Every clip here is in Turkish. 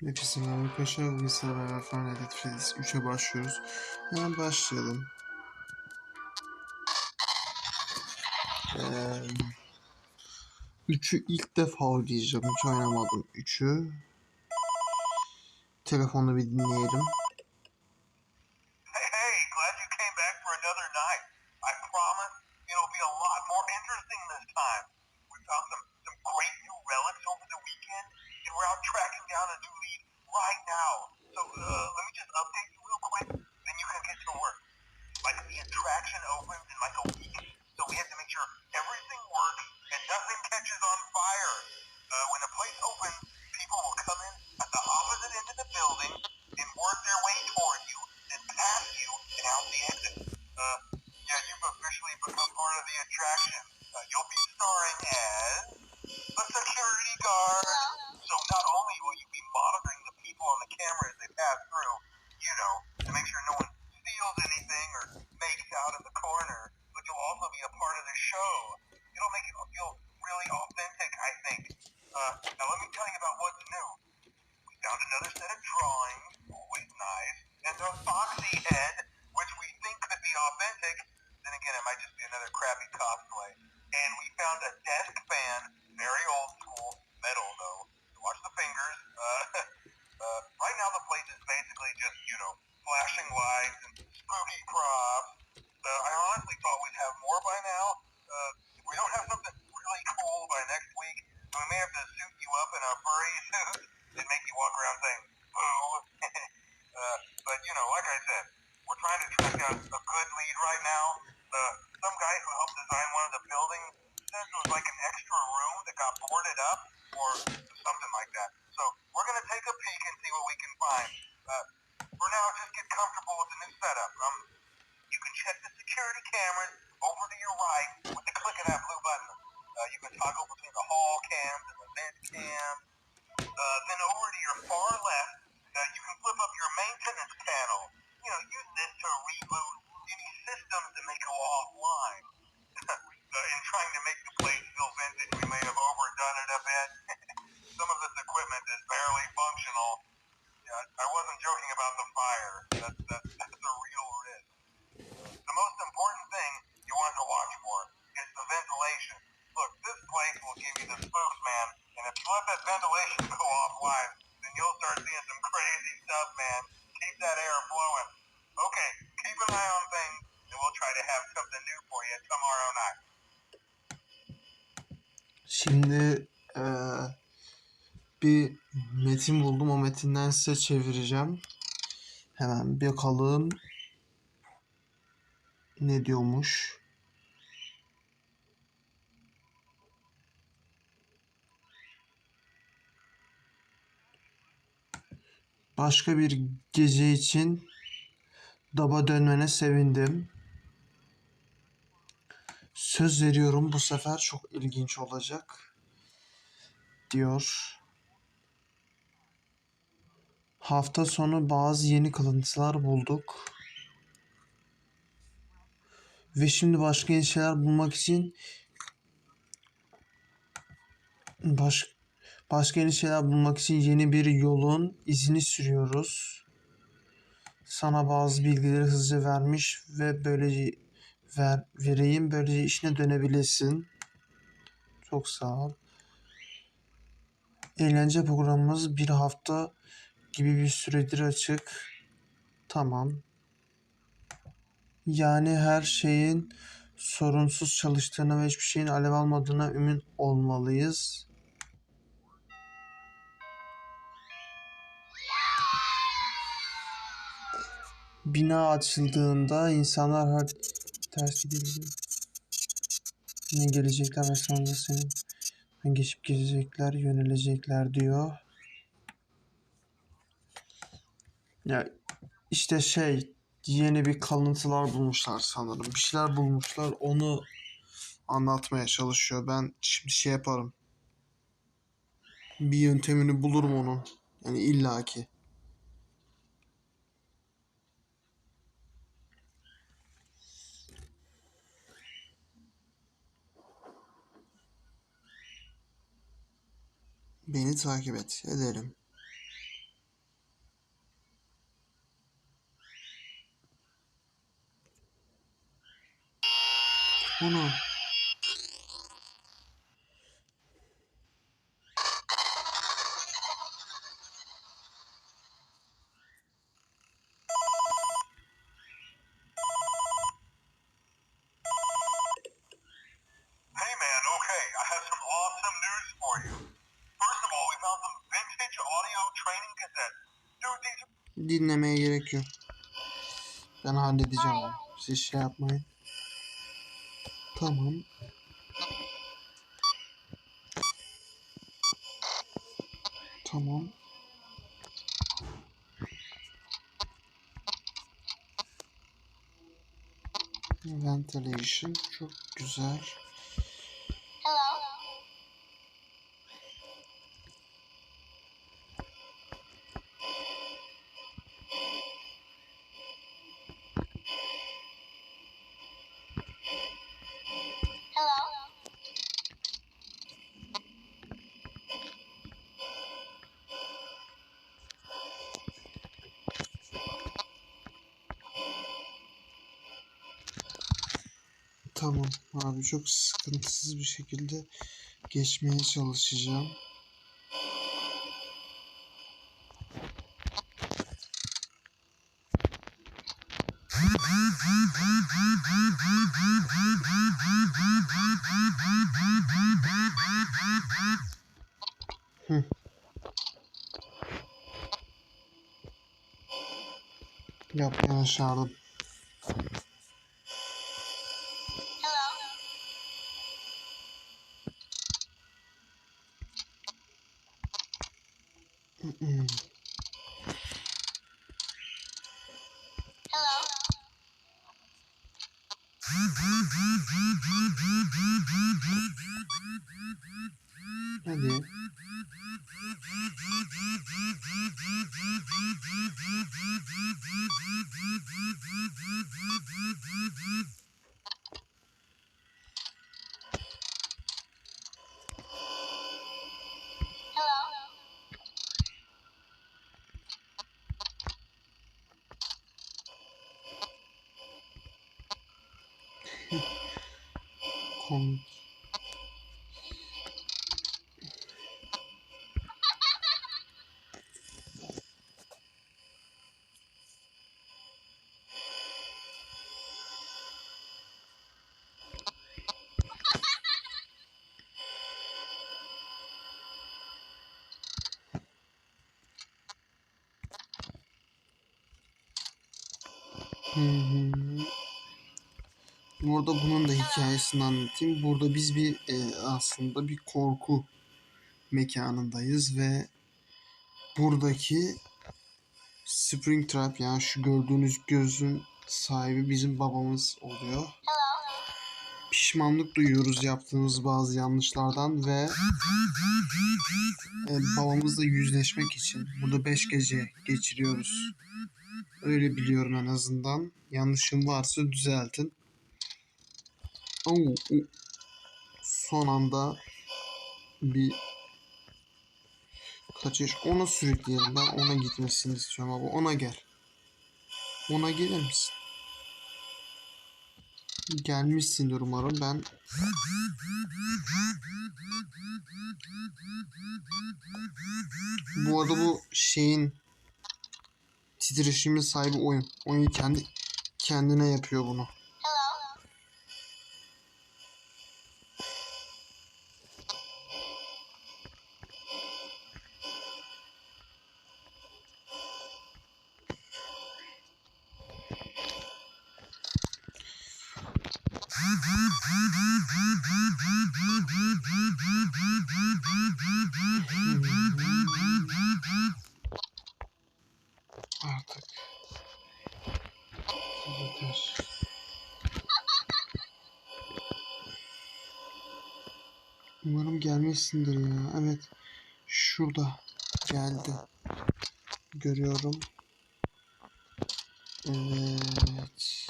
Merhaba arkadaşlar. Bugün sizlerle beraber Final Fantasy Freddy's 3'e başlıyoruz. Hemen başlayalım. Ee, 3'ü ilk defa oynayacağım. Hiç oynamadım 3'ü. Telefonla bir dinleyelim. Hey, hey, foxy head, which we think could be authentic. Then again, it might just be another crappy cosplay. And we found a desk fan, very old school, metal though. So watch the fingers. Uh, uh, right now the place is basically just, you know, flashing lights and spooky props. Uh, I honestly thought we'd have more by now. Uh, if we don't have something really cool by next week, we may have to suit you up in a furry suit and make you walk around saying, boo. uh, but, you know, like I said, we're trying to track down a good lead right now. Uh, some guy who helped design one of the buildings says it was like an extra room that got up or something like that. So we're going to take a peek and see what we can find. Uh, for now, just get comfortable with the new setup. Um, you can check the security cameras over to your right with the click of that blue button. Uh, you can toggle between the hall cams and the vent cams. Uh, then over to your far left, uh, you can flip Eee, bir metin buldum. O metinden size çevireceğim. Hemen bakalım. Ne diyormuş? Başka bir gece için daba dönmene sevindim. Söz veriyorum bu sefer çok ilginç olacak. Diyor. Hafta sonu bazı yeni kalıntılar bulduk. Ve şimdi başka yeni şeyler bulmak için baş, başka yeni şeyler bulmak için yeni bir yolun izini sürüyoruz. Sana bazı bilgileri hızlıca vermiş ve böylece ver, vereyim böylece işine dönebilirsin. Çok sağ ol. Eğlence programımız bir hafta gibi bir süredir açık. Tamam. Yani her şeyin sorunsuz çalıştığına ve hiçbir şeyin alev almadığına emin olmalıyız. Bina açıldığında insanlar ters gidildi. Ne gelecekler ve sonra senin geçip gidecekler, yönelecekler diyor. Ya işte şey yeni bir kalıntılar bulmuşlar sanırım. Bir şeyler bulmuşlar onu anlatmaya çalışıyor. Ben şimdi şey yaparım. Bir yöntemini bulurum onun. Yani illaki. Beni takip et. Edelim. Bunu Dinlemeye gerek yok. Ben halledeceğim onu. Siz şey yapmayın. Tamam. Tamam. Ventilation çok güzel. Tamam abi çok sıkıntısız bir şekilde geçmeye çalışacağım. Hı. Yapmaya başardım. Mm -mm. Komik. Hı hı. Burada bunun da hikayesini anlatayım. Burada biz bir e, aslında bir korku mekanındayız ve buradaki Springtrap yani şu gördüğünüz gözün sahibi bizim babamız oluyor. Pişmanlık duyuyoruz yaptığımız bazı yanlışlardan ve e, babamızla yüzleşmek için burada 5 gece geçiriyoruz. Öyle biliyorum en azından. Yanlışım varsa düzeltin. Oo, o- son anda bir kaçış. Ona sürükleyelim. Ben ona gitmesini istiyorum abi. Ona gel. Ona gelir misin? Gelmişsindir umarım. Ben bu arada bu şeyin titreşimin sahibi oyun. Oyun kendi kendine yapıyor bunu. Yeter. Umarım gelmişsindir ya. Evet. Şurada. Geldi. Görüyorum. Evet.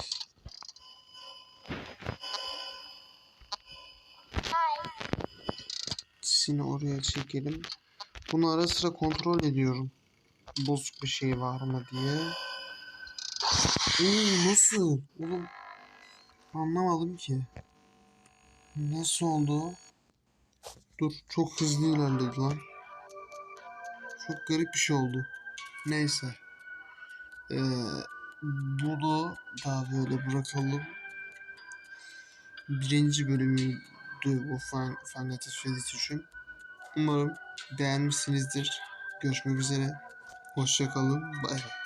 Hi. Seni oraya çekelim. Bunu ara sıra kontrol ediyorum. Bozuk bir şey var mı diye. Oo, nasıl? Oğlum anlamadım ki. Nasıl oldu? Dur çok hızlı ilerledi lan. Çok garip bir şey oldu. Neyse. Ee, bunu daha böyle bırakalım. Birinci bölümüydü bu Final Fantasy için. Umarım beğenmişsinizdir. Görüşmek üzere. Hoşçakalın. Bay bay.